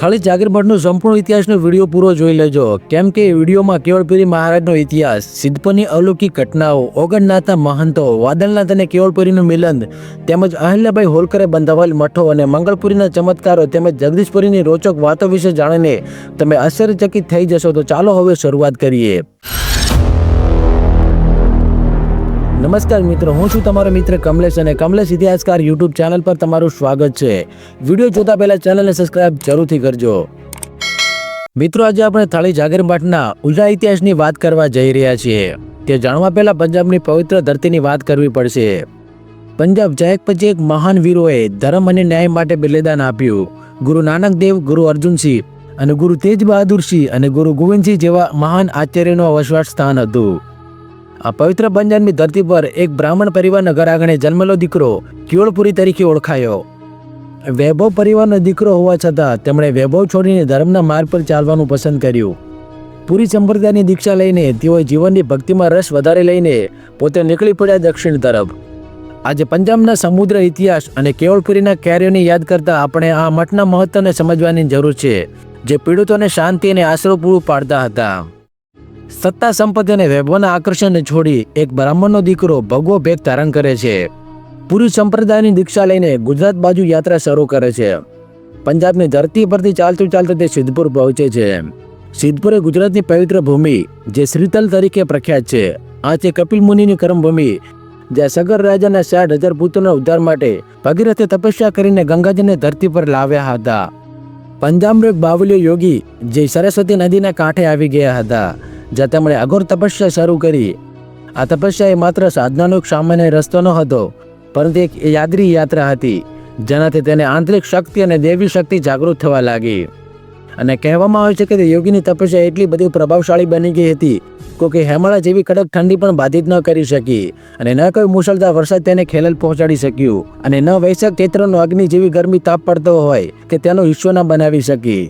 ખાલી જાગીરમઠનો સંપૂર્ણ ઇતિહાસનો વીડિયો પૂરો જોઈ લેજો. કેમ કે વિડીયોમાં કેવળપુરી મહારાજનો ઇતિહાસ, સિદ્ધપની અલૌકિક ઘટનાઓ, ઓગણનાથના મહંતો, વાદળનાથ અને કેવળપુરીનું મિલન, તેમજ અહિલ્યાભાઈ હોલકરે બંધાવેલ મઠો અને મંગળપુરીના ચમત્કારો તેમજ જગદીશપુરીની રોચક વાતો વિશે જાણીને તમે આશ્ચર્યચકિત થઈ જશો. તો ચાલો હવે શરૂઆત કરીએ. નમસ્કાર મિત્રો, હું છું તમારો મિત્ર કમલેશ અને કમલેશ ઇતિહાસકાર યુટ્યુબ ચેનલ પર તમારું સ્વાગત છે. વીડિયો જોતા પહેલા ચેનલને સબસ્ક્રાઇબ જરૂરથી કરજો. મિત્રો, આજે આપણે થાળી જાગીરમાઠના ઉજા ઇતિહાસની વાત કરવા જઈ રહ્યા છીએ. તે જાણવા પહેલા પંજાબની પવિત્ર ધરતીની વાત કરવી પડશે. પંજાબ એક પછી એક મહાન વીરોએ ધર્મ અને ન્યાય માટે બલિદાન આપ્યું. ગુરુ નાનક દેવ, ગુરુ અર્જુનસિંહ અને ગુરુ તેજ બહાદુરસિંહ અને ગુરુ ગોવિંદસિંહ જેવા મહાન આચાર્યનું વસવાટ સ્થાન હતું. આ પવિત્ર પંજાબની ધરતી પર એક બ્રાહ્મણ પરિવારના ઘર આંગણે જન્મેલો દીકરો કિયોળપુરી તરીકે ઓળખાયો. વૈભવ પરિવારનો દીકરો હોવા છતાં તેમણે વૈભવ છોડીને ધર્મના માર્ગ પર ચાલવાનું પસંદ કર્યું. પૂરી સંપ્રદાયની દીક્ષા લઈને તેઓએ જીવનની ભક્તિમાં રસ વધારે લઈને પોતે નીકળી પડ્યા દક્ષિણ તરફ. આજે પંજાબના સમુદ્ર ઇતિહાસ અને કેવળપુરીના કેરીઓને યાદ કરતા આપણે આ મઠના મહત્વને સમજવાની જરૂર છે, જે પીડિતોને શાંતિ અને આશરો પૂરું પાડતા હતા. સત્તા સંપત્તિ અને વૈભવના આકર્ષણને છોડી એક બ્રાહ્મણનો દીકરો ભગવો ભેગ ધારણ કરે છે. પુરુષ સંપ્રદાયની દીક્ષા લઈને ગુજરાત બાજુ યાત્રા શરૂ કરે છે. પંજાબની ધરતી પરથી ચાલતું ચાલતું તે સિદ્ધપુર પહોંચે છે. સિદ્ધપુર એ ગુજરાતની પવિત્ર ભૂમિ, જે શ્રીતલ તરીકે પ્રખ્યાત છે, આ છે કપિલ મુનિની કર્મભૂમિ, જ્યાં સગર રાજાના સાઠ હજાર પુત્રોના ઉદ્ધાર માટે ભગીરથે તપસ્યા કરીને ગંગાજીને ધરતી પર લાવ્યા હતા. પંજાબનો એક બાવલીયો યોગી, જે સરસ્વતી નદીના કાંઠે આવી ગયા હતા. જ્યાં તેમણે અઘોર તપસ્યા શરૂ કરી. આ તપસ્યા એ માત્ર સાધનાનો એક સામાન્ય રસ્તો ન હતો પરંતુ એક યાદરી યાત્રા હતી, જેનાથી તેને આંતરિક શક્તિ અને દેવી શક્તિ જાગૃત થવા લાગી. અને કહેવામાં આવે છે કે તે યોગીની તપસ્યા એટલી બધી પ્રભાવશાળી બની ગઈ હતી કે હેમાળા જેવી કડક ઠંડી પણ બાધિત ન કરી શકી, અને ન કોઈ મુશળધાર વરસાદ તેને ખેલલ પહોંચાડી શક્યું, અને ન વૈશાખ ચૈત્રનો અગ્નિ જેવી ગરમી તાપ પડતો હોય, કે તેનો હિસ્સો ન બનાવી શકી.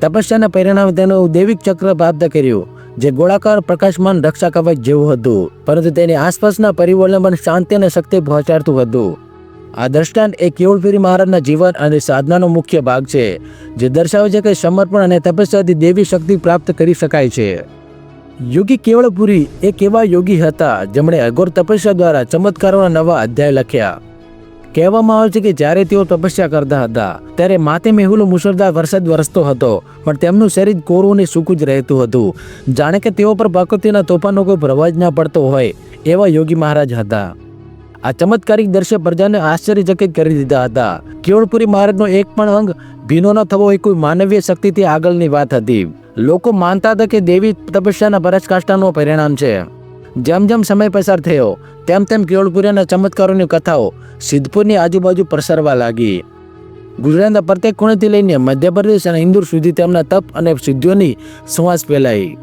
તપસ્યાના પરિણામે તેનું દૈવિક ચક્ર પ્રાપ્ત કર્યું જે ગોળાકાર પ્રકાશમાન રક્ષા કવચ જેવું હતું, પરંતુ તેની આસપાસના પરિવર્તન પણ શાંતિ અને શક્તિ પહોંચાડતું હતું. આ દ્રષ્ટાંત એ કેવળપુરી મહારાજના જીવન અને સાધનાનો મુખ્ય ભાગ છે, જે દર્શાવે છે કે સમર્પણ અને તપસ્યાથી દેવી શક્તિ પ્રાપ્ત કરી શકાય છે. યોગી કેવળપુરી એક એવા યોગી હતા, જેમણે અઘોર તપસ્યા દ્વારા ચમત્કારોના નવા અધ્યાય લખ્યા. કહેવામાં આવે છે કે જ્યારે તેઓ તપસ્યા કરતા હતા, ત્યારે માથે મેહુલો મુસળધાર વરસાદ વરસતો હતો, પણ તેમનું શરીર કોરું અને સૂકું જ રહેતું હતું. જાણે કે તેઓ પર પ્રકૃતિના તોફાનો કોઈ પ્રવાજ ના પડતો હોય, એવા યોગી મહારાજ હતા. આ ચમત્કારિક દ્રશ્ય પ્રજાને આશ્ચર્યચકિત કરી દીધા હતા. કેવળપુરી મહારાજનો એક પણ અંગ ભીનો ન થવો એ કોઈ માનવીય શક્તિથી આગળની વાત હતી. લોકો માનતા હતા કે દેવી તપસ્યાના પરાજકાષ્ઠાનું પરિણામ છે. જેમ જેમ સમય પસાર થયો તેમ તેમ કેવળપુરાના ચમત્કારોની કથાઓ સિદ્ધપુરની આજુબાજુ પ્રસરવા લાગી. ગુજરાતના પ્રત્યેક ખૂણેથી લઈને મધ્યપ્રદેશ અને ઇન્દોર સુધી તેમના તપ અને સિદ્ધિઓની સુવાસ ફેલાઈ.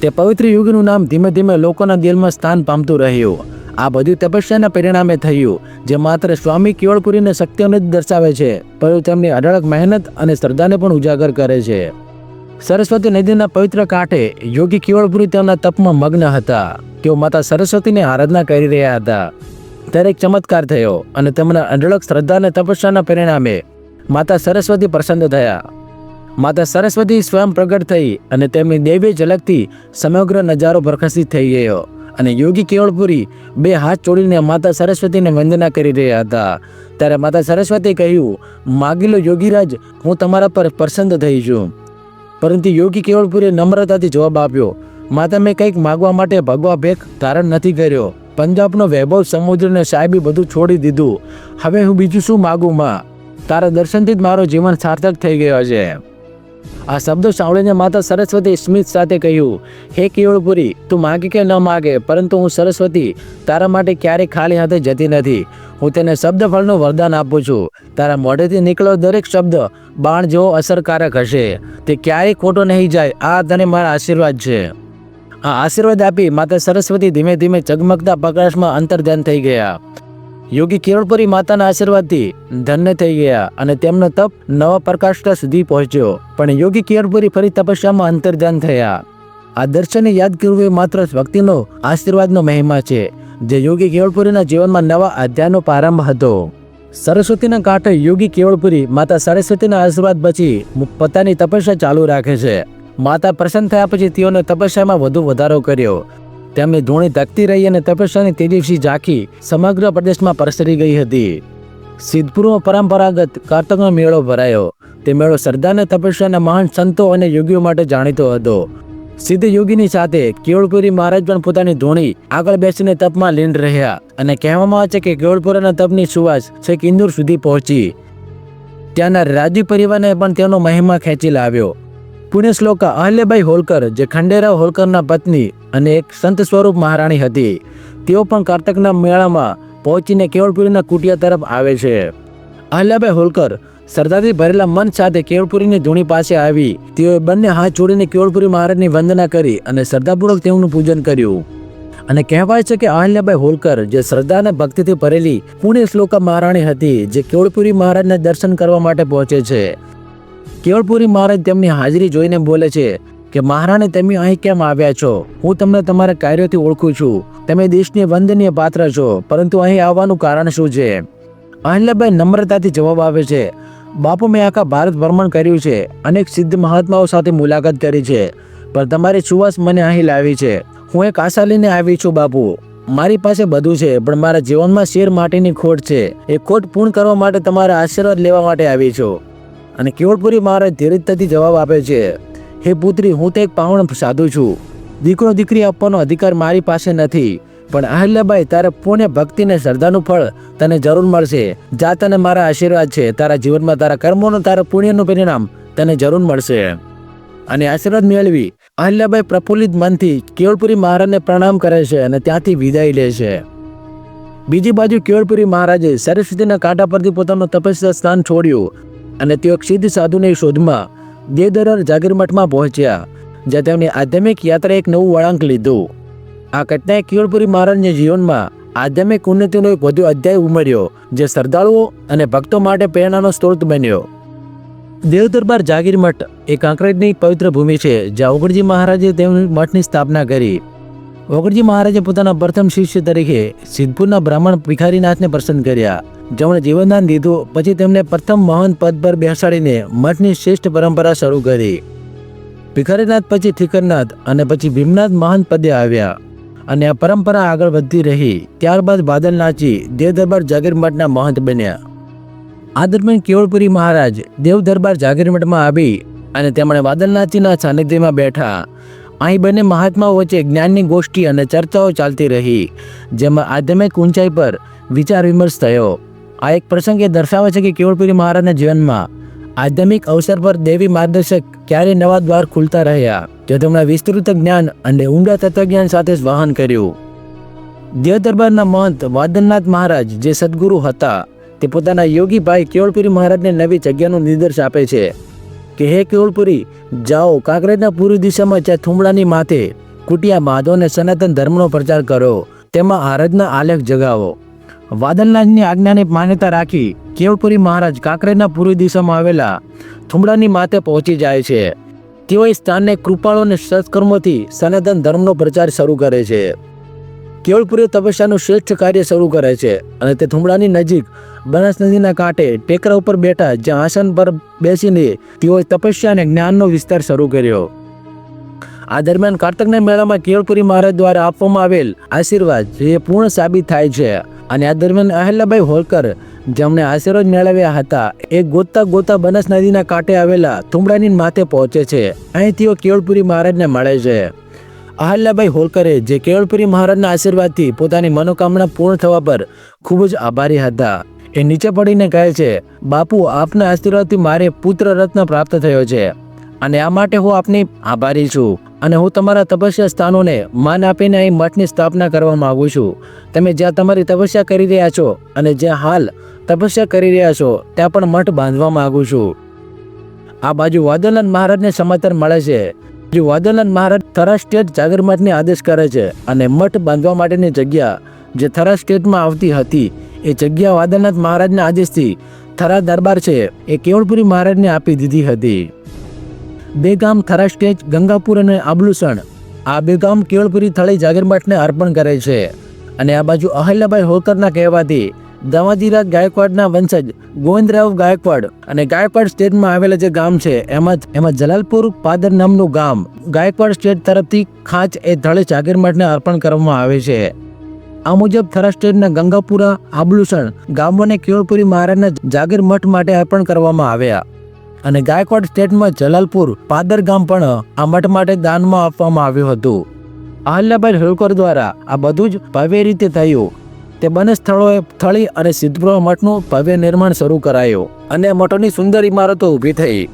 તે પવિત્ર યુગનું નામ ધીમે ધીમે લોકોના દિલમાં સ્થાન પામતું રહ્યું. આ બધું તપસ્યાના પરિણામે થયું, જે માત્ર સ્વામી કેવળપુરીને શક્તિઓને જ દર્શાવે છે, પરંતુ તેમની અઢળક મહેનત અને શ્રદ્ધાને પણ ઉજાગર કરે છે. સરસ્વતી નદીના પવિત્ર કાંઠે યોગી કેવળપુરી તેમના તપમાં મગ્ન હતા. તેઓ માતા સરસ્વતીની આરાધના કરી રહ્યા હતા. ત્યારે એક ચમત્કાર થયો અને તેમના અઢળક શ્રદ્ધા અને તપસ્યાના પરિણામે માતા સરસ્વતી પ્રસન્ન થયા. માતા સરસ્વતી સ્વયં પ્રગટ થઈ અને તેમની દૈવી ઝલકથી સમગ્ર નજારો પ્રકાશિત થઈ ગયો અને યોગી કેવળપુરી બે હાથ જોડીને માતા સરસ્વતીને વંદના કરી રહ્યા હતા. ત્યારે માતા સરસ્વતી કહ્યું, માગીલો યોગીરાજ, હું તમારા પર પ્રસન્ન થઈ છું. પરંતુ યોગી કેવળપુરીએ નમ્રતાથી જવાબ આપ્યો, માતા, મેં કંઈક માગવા માટે ભગવા ભેખ ધારણ નથી કર્યો. પંજાબનો વૈભવ સમુદ્રને સાહેબી બધું છોડી દીધું. હવે હું બીજું શું માગું, માં? તારા દર્શનથી જ મારો જીવન સાર્થક થઈ ગયો છે. આ શબ્દો સાંભળીને માતા સરસ્વતી સ્મિત સાથે કહ્યું, હે કેવળપુરી તું માગે કે ન માગે, પરંતુ હું સરસ્વતી, તારા માટે ક્યારેય ખાલી હાથે જતી નથી. હું તેને શબ્દફળનું વરદાન આપું છું. તારા મોઢેથી નીકળો દરેક શબ્દ. બાણ જેવો અસરકારક હશે. તે ક્યારેય ખોટો નહીં જાય. આ તને મારા આશીર્વાદ છે. આ આશીર્વાદ આપી માતા સરસ્વતી ધીમે ધીમે ચગમગતા પ્રકાશમાં અંતર્ધન થઈ ગયા. યોગી કિરણપુરી માતાના આશીર્વાદથી ધન્ય થઈ ગયા અને તેમનો તપ નવા પ્રકાશતા સુધી પહોંચ્યો. પણ યોગી કેવળપુરી ફરી તપસ્યામાં અંતર્ધાન થયા. આ દર્શનને યાદ કરવું એ માત્ર ભક્તિનો, આશીર્વાદનો મહિમા છે, જે યોગી કેવળપુરીના જીવનમાં નવા અધ્યાયનો પ્રારંભ હતો. સરસ્વતીના કાંઠે યોગી કેવળપુરી માતા સરસ્વતીના આશીર્વાદ પછી પોતાની તપસ્યા ચાલુ રાખે છે. માતા પ્રસન્ન થયા પછી તેઓને તપસ્યામાં વધુ વધારો કર્યો. તેમની ધૂણી ધકતી રહી અને તપસ્યાની તેજસ્વી ઝાંખી સમગ્ર પ્રદેશમાં પ્રસરી ગઈ હતી. સિદ્ધપુરમાં પરંપરાગત કાર્તકનો મેળો ભરાયો. તે મેળો શ્રદ્ધા તપસ્યાના મહાન સંતો અને યોગીઓ માટે જાણીતો હતો. સિદ્ધ યોગીની સાથે કેવળપુરી મહારાજ પણ પોતાની ધૂણી આગળ બેસીને તપમાં લીન રહ્યા અને કહેવામાં આવે છે કે કેવળપુરાના તપની સુવાસ છેક ઇન્દુર સુધી પહોંચી. ત્યાંના રાજી પરિવારને પણ તેનો મહિમા ખેંચી લાવ્યો. પુણ્ય શ્લોકા અહલ્યભાઈ હોલકર, જે ખંડેરાવ હોલકરના પત્ની અને એક સંત સ્વરૂપ મહારાણી હતી. તેઓ પણ કારતકના મેળામાં પહોંચીને કેવળપુરીના કુટિયા તરફ આવે છે. અહલ્યાભાઈ હોલકર સરદારથી ભરેલા મન સાથે કેવળપુરીની ધૂણી પાસે આવી. તેઓએ બંને હાથ જોડીને કેવળપુરી મહારાજની વંદના કરી અને શ્રદ્ધાપૂર્વક તેમનું પૂજન કર્યું. અને કહેવાય છે કે અહલ્યાબાઈ હોલકર, જે શ્રદ્ધા અને ભક્તિથી ભરેલી પુણ્ય શ્લોકા મહારાણી હતી, જે કેવળપુરી મહારાજના દર્શન કરવા માટે પહોંચે છે. કેવળપુરી મહારાજ તેમની હાજરી જોઈને બોલે છે કે, મહારાણી તમે અહીં કેમ આવ્યા છો? હું તમને તમારા કાર્યોથી ઓળખું છું. તમે દેશની વંદનીય પાત્ર છો, પરંતુ અહીં આવવાનું કારણ શું છે? અહિલ્યાબાઈ નમ્રતાથી જવાબ આપે છે, બાપુ, મેં આખા ભારત ભ્રમણ કર્યું છે. અનેક સિદ્ધ મહાત્માઓ સાથે મુલાકાત કરી છે, પણ તમારી સુવાસ મને અહીં લાવી છે. હું એક આશા લઈને આવી છું, બાપુ. મારી પાસે બધું છે, પણ મારા જીવનમાં શેર માટેની ખોટ છે. એ ખોટ પૂર્ણ કરવા માટે તમારા આશીર્વાદ લેવા માટે આવી છું. અને કેવળપુરી મહારાજ ધીરજતાથી જવાબ આપે છે, હે પુત્રી, હું તો એક પાવણ સાધુ છું. દીકરો, દીકરી આપવાનો અધિકાર મારી પાસે નથી, પણ અહલ્યાબાઈ તારા પુણ્ય ભક્તિને શ્રદ્ધાનું ફળ તને જરૂર મળશે. જા તને મારા આશીર્વાદ છે, તારા જીવનમાં તારા કર્મોનું, તારા પુણ્યનું પરિણામ તને જરૂર મળશે. અને આશીર્વાદ મેળવી અહલ્યાબાઈ પ્રફુલ્લિત મનથી કેવળપુરી મહારાજને પ્રણામ કરે છે અને ત્યાંથી વિદાય લે છે. બીજી બાજુ કેવળપુરી મહારાજે સરસ્વતીના કાંઠા પરથી પોતાનું તપસ્યા સ્થાન છોડ્યું. અને તેઓ સિદ્ધ સાધુની શોધમાં દેવદરર જાગીરમઠમાં પહોંચ્યા, જ્યાં તેમની આધ્યાત્મિક યાત્રાએ એક નવું વળાંક લીધું. આ ઘટનાએ કેવળપુરી મહારાજના જીવનમાં આધ્યાત્મિક ઉન્નતિનો એક વધુ અધ્યાય ઉમેર્યો, જે શ્રદ્ધાળુઓ અને ભક્તો માટે પ્રેરણાનો સ્ત્રોત બન્યો. દેવદરબાર જાગીરમઠ જાગીર મઠ એ કાંકરેજની પવિત્ર ભૂમિ છે, જ્યાં ઓગણજી મહારાજે તેમની મઠની સ્થાપના કરી. ઓગણજી મહારાજે પોતાના પ્રથમ શિષ્ય તરીકે સિદ્ધપુરના બ્રાહ્મણ ભિખારીનાથને પસંદ કર્યા. જેમણે જીવનદાન દીધું, પછી તેમને પ્રથમ મહંત પદ પર બેસાડીને મઠની શ્રેષ્ઠ પરંપરા શરૂ કરી. ભિખારીનાથ પછી ઠીકરનાથ અને પછી ભીમનાથ મહંત પદે આવ્યા. અને આ પરંપરા આગળ વધતી રહી. ત્યારબાદ બાદલનાથજી દેવ દરબાર મહંત બન્યા. આ દરમિયાન કેવળપુરી મહારાજ દેવ દરબાર જાગીર મઠમાં આવી અને તેમણે વાદલનાથજીના સાનિધ્યમાં બેઠા. અહીં બંને મહાત્માઓ વચ્ચે જ્ઞાનની ગોષ્ઠી અને ચર્ચાઓ ચાલતી રહી, જેમાં આધ્યાત્મિક ઊંચાઈ પર વિચાર વિમર્શ થયો. આ એક પ્રસંગ એ દર્શાવે છે કે કેવળપુરી મહારાજના જીવનમાં આધ્યાત્મિક અવસર પર દેવી માર્ગદર્શક ક્યારે નવા દ્વાર ખુલતા રહ્યા, જો તેમણે વિસ્તૃત જ્ઞાન અને ઊંડા તત્વજ્ઞાન સાથે વહન કર્યું. દેવ દરબારના મહંત વાદનનાથ મહારાજ જે સદગુરુ હતા, તે પોતાના યોગી ભાઈ કેવળપુરી મહારાજને નવી જગ્યાનું નિર્દેશ આપે છે. કે હે કેવલપુરી, જાઓ, કાંકરેજના પૂર્વ દિશામાં જ્યાં થુમડાની માથે કુટિયા બાંધો અને સનાતન ધર્મનો પ્રચાર કરો, તેમાં આરજના આલેખ જગાવો. વાદલનાથની આજ્ઞાની માન્યતા રાખી કેવળપુરી મહારાજ કાંકરેજના પૂર્વ દિશામાં આવેલા થુમડાની માથે પહોંચી જાય છે. તેઓ એ સ્થાનને કૃપાળો અને સત્કર્મોથી સનાતન ધર્મનો પ્રચાર શરૂ કરે છે. કેવળપુરી તપસ્યાનું શ્રેષ્ઠ કાર્ય શરૂ કરે છે અને તે થુમડાની નજીક બનાસ નદીના કાંઠે ટેકરા ઉપર બેઠા જ્યાં આસન પર બેસીને તેઓએ તપસ્યા અને જ્ઞાનનો વિસ્તાર શરૂ કર્યો. આ દરમિયાન કાર્તકના મેળામાં કેવળપુરી મહારાજ દ્વારા આપવામાં આવેલ આશીર્વાદ જે પૂર્ણ સાબિત થાય છે અને આ દરમિયાન અહેલ્યાબાઈ હોલકર, જેમણે આશીર્વાદ મેળવ્યા હતા, એ ગોતા ગોતા બનાસ નદીના કાંઠે આવેલા થુમડાની માથે પહોંચે છે. અહીં તેઓ કેવળપુરી મહારાજને મળે છે. અહલ્યાબાઈ હોલકરે જે કેવળપુરી મહારાજના આશીર્વાદથી પોતાની મનોકામના પૂર્ણ થવા પર ખૂબ જ આભારી હતા. એ નીચે પડીને કહે છે, બાપુ, આપના આશીર્વાદથી મારે પુત્ર રત્ન પ્રાપ્ત થયો છે. અને આ માટે હું આપની આભારી છું. અને હું તમારા તપસ્યા સ્થાનોને માન આપીને અહીં મઠની સ્થાપના કરવા માગું છું. તમે જ્યાં તમારી તપસ્યા કરી રહ્યા છો અને જ્યાં હાલ તપસ્યા કરી રહ્યા છો, ત્યાં પણ મઠ બાંધવા માગું છું. આ બાજુ વાદલનાથ મહારાજને સમાચાર મળે છે. જો વાદલનાથ મહારાજ થરા સ્ટેટ જાગર આદેશ કરે છે અને મઠ બાંધવા માટેની જગ્યા જે થરા સ્ટેટમાં આવતી હતી, એ જગ્યા વાદલનાથ મહારાજના આદેશથી થરા દરબાર છે, એ કેવળપુરી મહારાજને આપી દીધી હતી. બે ગામ થરા સ્ટેટ ગંગાપુર અને આબલુસણ, આ બે ગામ કેવળપુરી થળી જાગીરમઠને અર્પણ કરે છે. અને આ બાજુ અહલ્યાબાઈ હોલકરના કહેવાથી દામાજીરાજ ગાયકવાડના વંશજ ગોવિંદરાવ ગાયકવાડ અને ગાયકવાડ સ્ટેટમાં આવેલા જે ગામ છે, એમાં એમાં જલાલપુર પાદર નામનું ગામ ગાયકવાડ સ્ટેટ તરફથી ખાંચ એ ધળે જાગીર મઠને અર્પણ કરવામાં આવે છે. આ મુજબ થરા સ્ટેટના ગંગાપુરા, આબલુસણ ગામોને કેવળપુરી મહારાજના જાગીર મઠ માટે અર્પણ કરવામાં આવ્યા. અને ગાયકવાડ સ્ટેટમાં જલાલપુર પાદર ગામ પણ આ મઠ માટે દાનમાં આપવામાં આવ્યું હતું. અહલ્યાબાઈ હોલકર દ્વારા આ બધું જ ભવ્ય રીતે થયું. તે બંને સ્થળોએ થળી અને સિદ્ધપુરા મઠનું ભવ્ય નિર્માણ શરૂ કરાયું અને મઠોની સુંદર ઇમારતો ઊભી થઈ.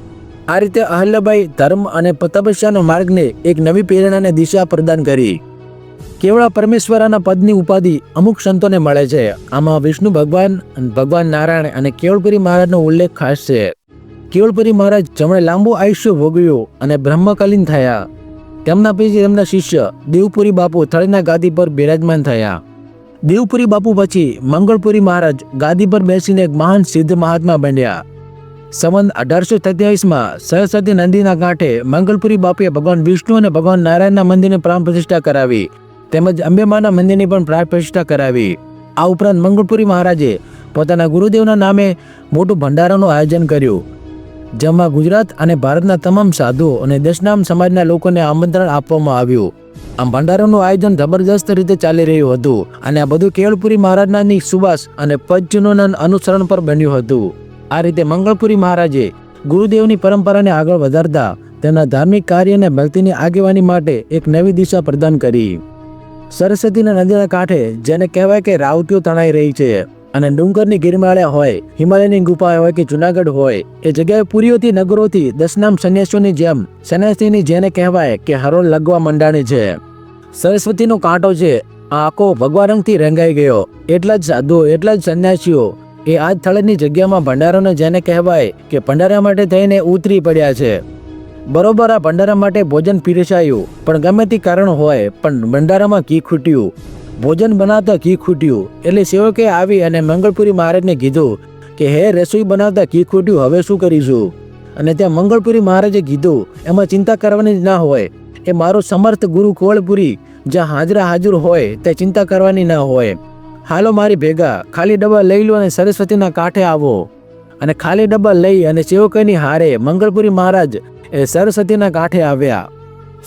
આ રીતે અહલ્યભાઈ ધર્મ અને તપસ્યાના માર્ગને એક નવી પ્રેરણાને દિશા પ્રદાન કરી. કેવળા પરમેશ્વરાના પદની ઉપાધિ અમુક સંતોને મળે છે. આમાં વિષ્ણુ ભગવાન ભગવાન નારાયણ અને કેવળપુરી મહારાજનો ઉલ્લેખ ખાસ છે. કેવળપુરી મહારાજ જેમણે લાંબુ આયુષ્ય ભોગવ્યું અને બ્રહ્મકાલીન થયા. તેમના પછી તેમના શિષ્ય દેવપુરી બાપુ થળીના ગાદી પર બિરાજમાન થયા. દેવપુરી બાપુ પછી મંગળપુરી મહારાજ ગાદી પર બેસીને એક મહાન સિદ્ધ મહાત્મા બન્યા. સંવંત અઢારસો સત્યાવીસમાં સરસ્વતી નદીના કાંઠે મંગળપુરી બાપુએ ભગવાન વિષ્ણુ અને ભગવાન નારાયણના મંદિરની પ્રાણ પ્રતિષ્ઠા કરાવી, તેમજ અંબેમાના મંદિરની પણ પ્રાણ પ્રતિષ્ઠા કરાવી. આ ઉપરાંત મંગળપુરી મહારાજે પોતાના ગુરુદેવના નામે મોટું ભંડારાનું આયોજન કર્યું. જેમાં ગુજરાત અને ભારતના તમામ સાધુઓ અને દશનામ સમાજના લોકોને આમંત્રણ આપવામાં આવ્યું. આમ ભંડારાનું આયોજન જબરદસ્ત રીતે ચાલી રહ્યું હતું અને આ બધું કેળપુરી મહારાજનાની સુવાસ અને પદચિહ્નોના અનુસરણ પર બન્યું હતું. આ રીતે મંગળપુરી મહારાજે ગુરુદેવની પરંપરાને આગળ વધારતા તેના ધાર્મિક કાર્ય અને ભક્તિની આગેવાની માટે એક નવી દિશા પ્રદાન કરી. સરસ્વતીના નદીના કાંઠે, જેને કહેવાય કે રાવતીઓ તણાઈ રહી છે. અને ડુંગરની ગિરમાળા હોય, હિમાલયની ગુફા હોય કે જુનાગઢ હોય, એ જગ્યાએ પુરીઓથી નગરોથી દસનામ સંન્યાસીઓની જેમ સંન્યાસીની જેને કહેવાય કે હરોળ લગવા મંડાણી છે. સરસ્વતીનો કાંટો છે, આ આખો ભગવા રંગથી રંગાઈ ગયો. એટલા જ સાધુઓ, એટલા જ સંન્યાસીઓ, એ આ સ્થળની જગ્યામાં ભંડારોને જેને કહેવાય કે ભંડારા માટે થઈને ઉતરી પડ્યા છે. બરોબર આ ભંડારા માટે ભોજન પીરસાયું, પણ ગમે તે કારણ હોય, પણ ભંડારામાં ઘી ખૂટ્યું. ભોજન બનાવતા ઘી ખૂટ્યું. એટલે સેવકે આવી અને મંગળપુરી મહારાજને કીધું કે, હે, રસોઈ બનાવતા ઘી ખૂટ્યું, હવે શું કરીશું? અને ત્યાં મંગળપુરી મહારાજે કીધું, એમાં ચિંતા કરવાની જ ના હોય. એ મારો સમર્થ ગુરુ કોળપુરી, જ્યાં હાજરા હાજર હોય ત્યાં ચિંતા કરવાની ના હોય. હાલો મારી ભેગા, ખાલી ડબ્બા લઈ લો અને સરસ્વતીના કાંઠે આવો. અને ખાલી ડબ્બા લઈ અને સેવકની હારે મંગળપુરી મહારાજ એ સરસ્વતીના કાંઠે આવ્યા.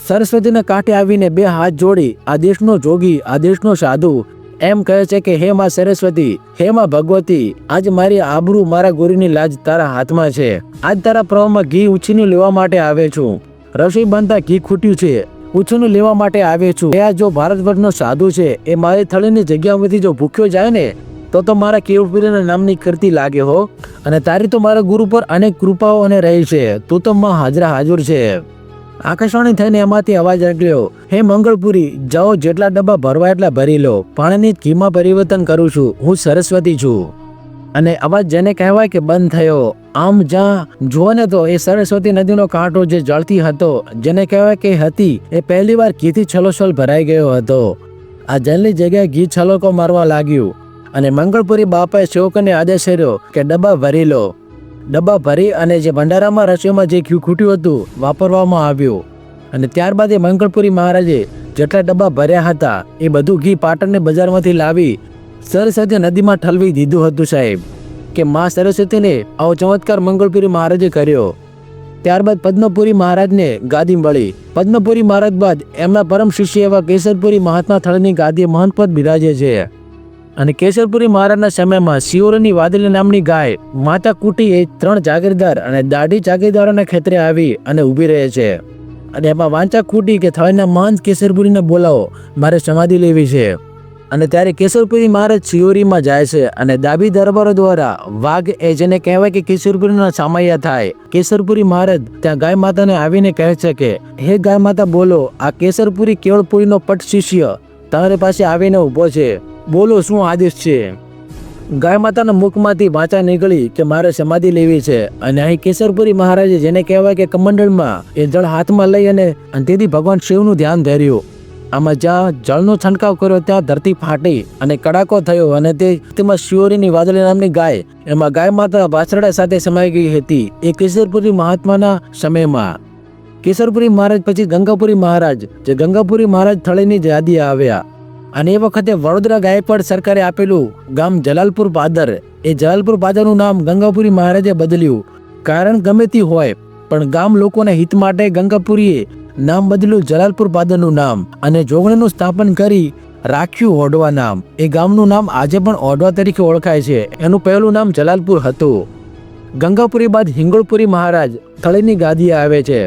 સરસ્વતીના કાંઠે આવીને બે હાથ જોડી, આ દેશનો જોગી, આ દેશનો સાધુ. એમ કહે છે કે, હે માં સરસ્વતી, હે માં ભગવતી, આજ મારી આબરૂ મારા ગુરુની લાજ તારા હાથમાં છે. આજ તારા પ્રવાહમાં ઘી ઉછીનું લેવા માટે આવે છું. રસોઈ બનતા ઘી ખૂટ્યું છે. ઉછીનું લેવા માટે આવે છું. આ જો ભારતવર્ષનો સાધુ છે, એ મારી થળીની જગ્યામાંથી જો ભૂખ્યો જાય ને, તો તો મારા કેવપુરીના નામની કરતી લાગે હો. અને તારી તો મારા ગુરુ પર અનેક કૃપાઓ અને રહી છે. તું તો માં હાજરા હાજર છે. આકાશવાણી થઈને એમાંથી અવાજ નીકળ્યો, હે મંગળપુરી, જાઓ જેટલા ડબ્બા ભરવા એટલા ભરી લો. પાણીની ઘીમાં પરિવર્તન કરું છું. હું સરસ્વતી છું. અને અવાજ જેને કહેવાય કે બંધ થયો. આમ જ્યાં, જુઓ ને તો એ સરસ્વતી નદીનો કાંઠો જે જળતી હતો, જેને કહેવાય કે હતી, એ પહેલી વાર ઘીથી છલોછલ ભરાઈ ગયો હતો. આ જલની જગ્યાએ ઘી છલોકો મારવા લાગ્યું. અને મંગળપુરી બાપાએ સેવકોને આદેશ કર્યો કે ડબ્બા ભરી લો. ડબ્બા ભરી અને જે ભંડારામાં રસોઈમાં જે ઘી ખૂટ્યું હતું, વાપરવામાં આવ્યું. અને ત્યારબાદ એ મંગળપુરી મહારાજે જેટલા ડબ્બા ભર્યા હતા, એ બધું ઘી પાટણને બજારમાંથી લાવી સરસ્વતી નદીમાં ઠલવી દીધું હતું સાહેબ, કે મા સરસ્વતીને આવો ચમત્કાર મંગળપુરી મહારાજે કર્યો. ત્યારબાદ પદ્મપુરી મહારાજને ગાદી મળી. પદ્મપુરી મહારાજ બાદ એમના પરમ શિષ્ય એવા કેસરપુરી મહાત્મા થળની ગાદીએ મહંત પદ બિરાજે છે. અને કેસરપુરી મહારાજના સમયમાં શિયોરની વાદળી નામની ગાય, માતા કુટી એ ત્રણ જાગીરદાર અને દાઢી જાગીરદારોના ખેતરે આવી અને ઊભી રહે છે. અને એમાં વાંચા કુટી કે થવાના મહંત કેસરપુરીને બોલાવો, મારે સમાધિ લેવી છે. અને ત્યારે કેસરપુરી મહારાજ શિયોરીમાં જાય છે અને દાબી દરબારો દ્વારા વાઘ એ જેને કહેવાય કે કેસરપુરીના સામૈયા થાય, કેસરપુરી મહારાજ ત્યાં ગાય માતાને આવીને કહે છે કે, હે ગાય માતા, બોલો, આ કેસરપુરી કેવળપુરીનો પટ શિષ્ય, તમારી પાસે આવીને ઊભો છે. બોલો શું આદેશ છે? ગાય માતાના મુખમાંથી વાંચા નીકળી કે મારે સમાધિ લેવી છે અને અહીં કેસરપુરી મહારાજે જેને કહેવાય કે કમંડળમાં એ જળ હાથમાં લઈ અને તેથી ભગવાન શિવનું ધ્યાન ધર્યું. આમાં જ્યાં જળનો છંટકાવ કર્યો ત્યાં ધરતી ફાટી અને કડાકો થયો અને તે તેમાં શિવરીની વાદળી નામની ગાય, એમાં ગાય માતા વાછરડા સાથે સમાઈ ગઈ હતી એ કેસરપુરી મહાત્માના સમયમાં. કેસરપુરી મહારાજ પછી ગંગાપુરી મહારાજ, જે ગંગાપુરી મહારાજ થળીની યાદી આવ્યા. અને એ વખતે વડોદરા ગાયકવાડ સરકારે આપેલું ગામ જલાલપુર પાદર એ જલાલપુર પાદરનું નામ ગંગાપુરી મહારાજે બદલ્યું. કારણ ગમે તે હોય, પણ ગામ લોકોના હિત માટે ગંગાપુરીએ નામ બદલ્યું જલાલપુર પાદરનું નામ. અને જોગણીનું સ્થાપન કરી રાખ્યું ઓઢવા નામ. એ ગામનું નામ આજે પણ ઓઢવા તરીકે ઓળખાય છે. એનું પહેલું નામ જલાલપુર હતું. ગંગાપુરી બાદ હિંગોળપુરી મહારાજ થળીની ગાદીએ આવે છે.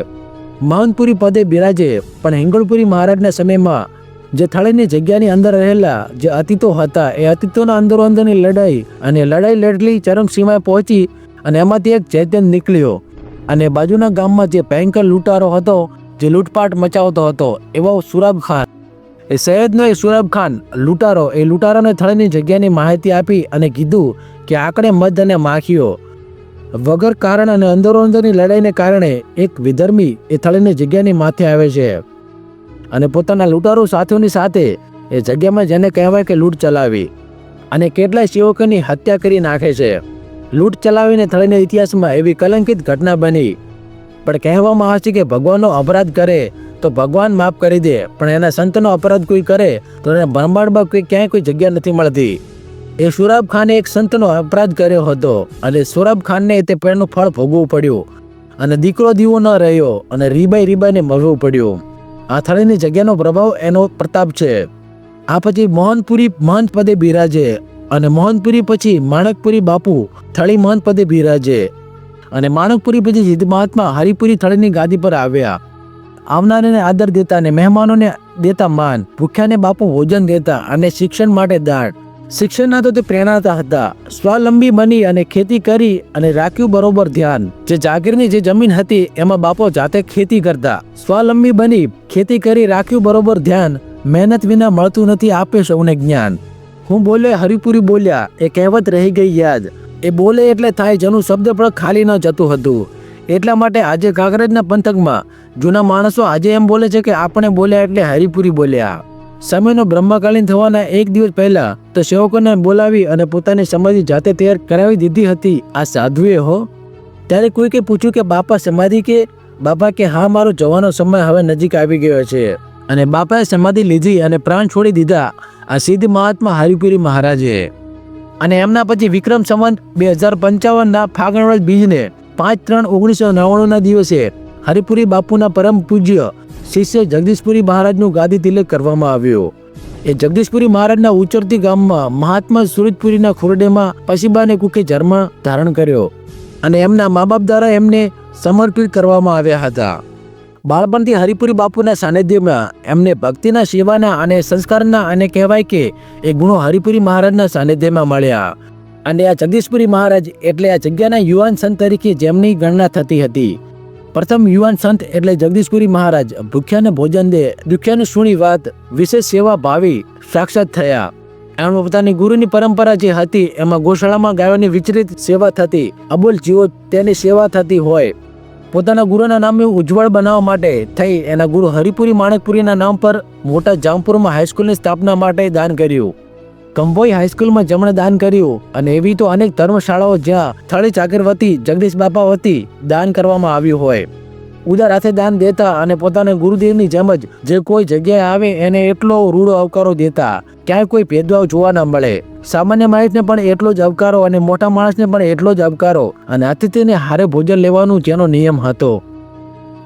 મહંતપુરી પદે બિરાજે, પણ હિંગોળપુરી મહારાજના સમયમાં જે થળીની જગ્યાની અંદર રહેલા જે અતિતો હતા, એ અતિતોના અંદરો અંદરની લડાઈ અને લડાઈ લડલી ચરમસીમાએ પહોંચી અને એમાંથી એક ચૈતન્ય નીકળ્યો. અને બાજુના ગામમાં જે ભયંકર લૂંટારો હતો, જે લૂંટપાટ મચાવતો હતો, એવો સુરાબ ખાન. એ સૈયદનો એ સુરાબ ખાન, લૂંટારો, એ લૂંટારાને થળીની જગ્યાની માહિતી આપી અને કીધું કે આંકડે મધ અને માખીઓ. વગર કારણ અને અંદરો અંદરની લડાઈને કારણે એક વિધર્મી એ થળીની જગ્યાની માથે આવે છે. અને પોતાના લૂંટારો સાથોની સાથે એ જગ્યામાં જેને કહેવાય કે લૂંટ ચલાવી અને કેટલાય સેવકોની હત્યા કરી નાખે છે. લૂંટ ચલાવીને થળીના ઇતિહાસમાં એવી કલંકિત ઘટના બની. પણ કહેવામાં આવે છે કે ભગવાનનો અપરાધ કરે તો ભગવાન માફ કરી દે, પણ એના સંતનો અપરાધ કોઈ કરે તો એને બ્રહ્માંડમાં કોઈ ક્યાંય કોઈ જગ્યા નથી મળતી. એ સુરાબ ખાને એક સંતનો અપરાધ કર્યો હતો અને સુરાબ ખાનને તે પેડનું ફળ ભોગવવું પડ્યું. અને દીકરો દીવો ન રહ્યો અને રીબાઈ રીબાઈને મરવું પડ્યું. આ થળીની જગ્યાનો પ્રભાવ એનો પ્રતાપ છે. આ પછી મોહનપુરી મહંત પદે બિરાજે અને મોહનપુરી પછી માણકપુરી બાપુ થળી મહંત પદે બિરાજે. અને માણકપુરી પછી સિદ્ધ મહાત્મા હરિપુરી થળીની ગાદી પર આવ્યા. આવનારને આદર દેતા અને મહેમાનોને દેતા માન, ભૂખ્યાને બાપુ ભોજન દેતા અને શિક્ષણ માટે દાન. શિક્ષણના તો તે પ્રેરણાતા હતા. સ્વાવલંબી બની અને ખેતી કરી અને રાખ્યું બરોબર ધ્યાન. જે જાગીરની જે જમીન હતી, એમાં બાપો જાતે ખેતી કરતા. સ્વાવલંબી બની, ખેતી કરી, રાખ્યું બરોબર ધ્યાન. મહેનત વિના મળતું નથી, આપે સૌને જ્ઞાન. હું બોલ્યો હરિપુરી બોલ્યા, એ કહેવત રહી ગઈ યાદ. એ બોલે એટલે થાય, જેનું શબ્દ પણ ખાલી ન જતું હતું. એટલા માટે આજે કાંકરેજના પંથકમાં જૂના માણસો આજે એમ બોલે છે કે, આપણે બોલ્યા એટલે હરિપુરી બોલ્યા. સમયનો બ્રહ્મકાલીન થવાના એક દિવસ પહેલા તો સેવકોને બોલાવી અને પોતાની સમાધિ જાતે તૈયાર કરાવી દીધી હતી. આ સાધુએ, હો? ત્યારે કોઈકે પૂછ્યું કે બાપા સમાધિ કે બાપા કે હા, મારો જવાનો સમય હવે નજીક આવી ગયો છે. અને બાપાએ સમાધિ લીધી અને પ્રાણ છોડી દીધા. આ સિદ્ધ મહાત્મા હરિપુરી મહારાજે. અને એમના પછી વિક્રમ સંવંત બે હજાર પંચાવનના ફાગણવડ બીજને પાંચ ત્રણ ઓગણીસો નવ્વાણુંના દિવસે હરિપુરી બાપુના પરમ પૂજ્ય શિષ્ય જગદીશપુરી મહારાજનું ગાદી તિલક કરવામાં આવ્યો. એ જગદીશપુરી મહારાજના ઉચરતી ગામમાં મહાત્મા સુરજપુરીના ખોરડેમાં પસીબાને કુકે જન્મ ધારણ કર્યો અને એમના મા બાપ દ્વારા એમને સમર્પિત કરવામાં આવ્યા હતા. બાળપણથી હરિપુરી બાપુના સાનિધ્યમાં એમને ભક્તિના સેવાના અને સંસ્કારના અને કહેવાય કે એ ગુણો હરિપુરી મહારાજના સાનિધ્યમાં મળ્યા. અને આ જગદીશપુરી મહારાજ એટલે આ જગ્યાના યુવાન સંત તરીકે જેમની ગણના થતી હતી. પ્રથમ યુવાન સંત એટલે જગદીશપુરી મહારાજ. ભૂખ્યાને ભોજન દે. દુખ્યાને સુણી વાત. વિશેષ સેવા ભાવી. સાક્ષાત થયા. એમણે પોતાની ગુરુની પરંપરા જે હતી, એમાં ગોશાળામાં ગાયોની વિચરિત સેવા થતી. અબોલ જીવો તેની સેવા થતી હોય. પોતાના ગુરુના નામે ઉજ્જવળ બનાવવા માટે થઈ એના ગુરુ હરિપુરી માણકપુરીના નામ પર મોટા જામપુરમાં હાઈસ્કૂલની સ્થાપના માટે દાન કર્યું. કંભોઈ હાઈસ્કૂલમાં જમણે દાન કર્યું અને એવી તો અનેક ધર્મશાળાઓ જ્યાં થળી ચાકર વતી જગદીશ બાપા વતી દાન કરવામાં આવ્યું હોય. ઉદાર હાથે દાન દેતા અને પોતાના ગુરુદેવની જેમ જ જે કોઈ જગ્યાએ આવે એને એટલો રૂડો અવકારો દેતા. ક્યાંય કોઈ ભેદભાવ જોવા ન મળે. સામાન્ય માણસને પણ એટલો જ અવકારો અને મોટા માણસને પણ એટલો જ અવકારો અને અતિથિને હારે ભોજન લેવાનું જેનો નિયમ હતો.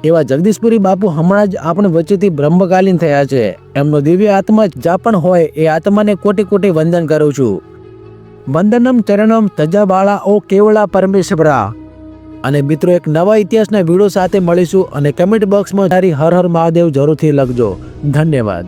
એવા જગદીશપુરી બાપુ હમણાં જ આપણે વચ્ચેથી બ્રહ્મકાલીન થયા છે. એમનો દિવ્ય આત્મા જ્યાં પણ હોય એ આત્માને કોટી કોટી વંદન કરું છું. વંદનમ ચરણમ તજાબાળા ઓ કેવળા પરમેશ્વરા. અને મિત્રો, એક નવા ઇતિહાસના વીડિયો સાથે મળીશું અને કમેન્ટ બોક્સમાં તારી હર હર મહાદેવ જરૂરથી લખજો. ધન્યવાદ.